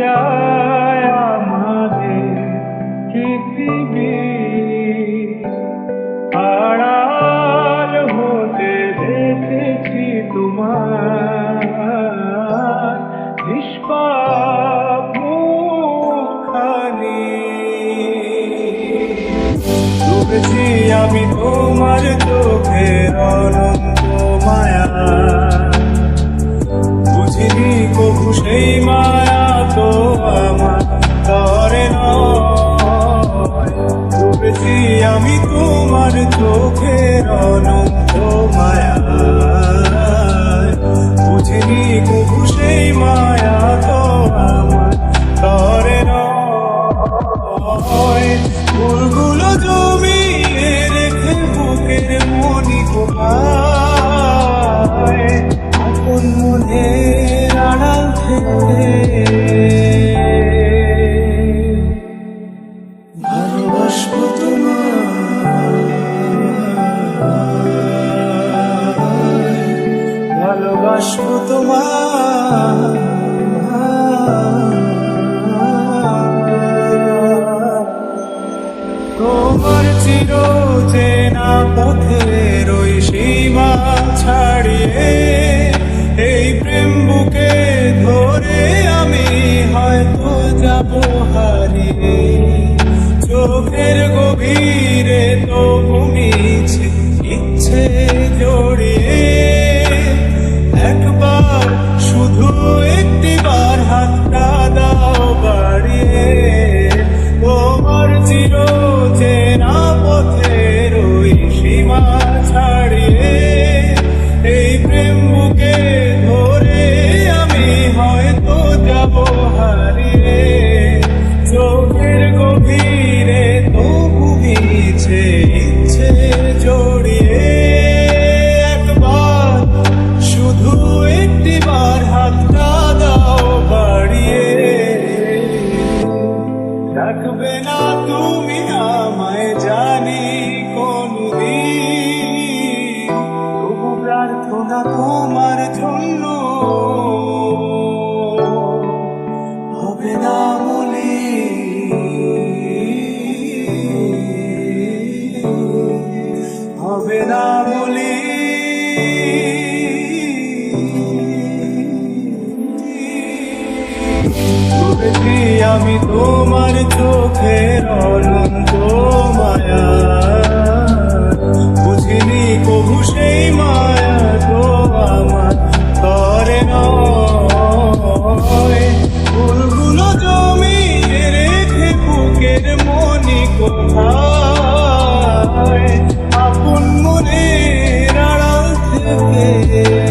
যায় আমাদের পৃথিবী। হতে দেখেছি তোমার নিষ্পাপ মুখানি আমি তোমার চোখে অনন্ত মায়া। বুঝিনি সেই মায়া Mama. চেনা ছাড়িয়ে এই প্রেম বুকে ধরে আমি হয়তো যাব হবে না বলি। আমি তোমার চোখের অনন্ত মায়া। বুঝিনি কবু সেই মায়া তো আমার করে নয়। ফুলগুলো জমিয়ে রেখে বুকের মনি কোথায়? যায় আপন মনের আড়াল থেকে।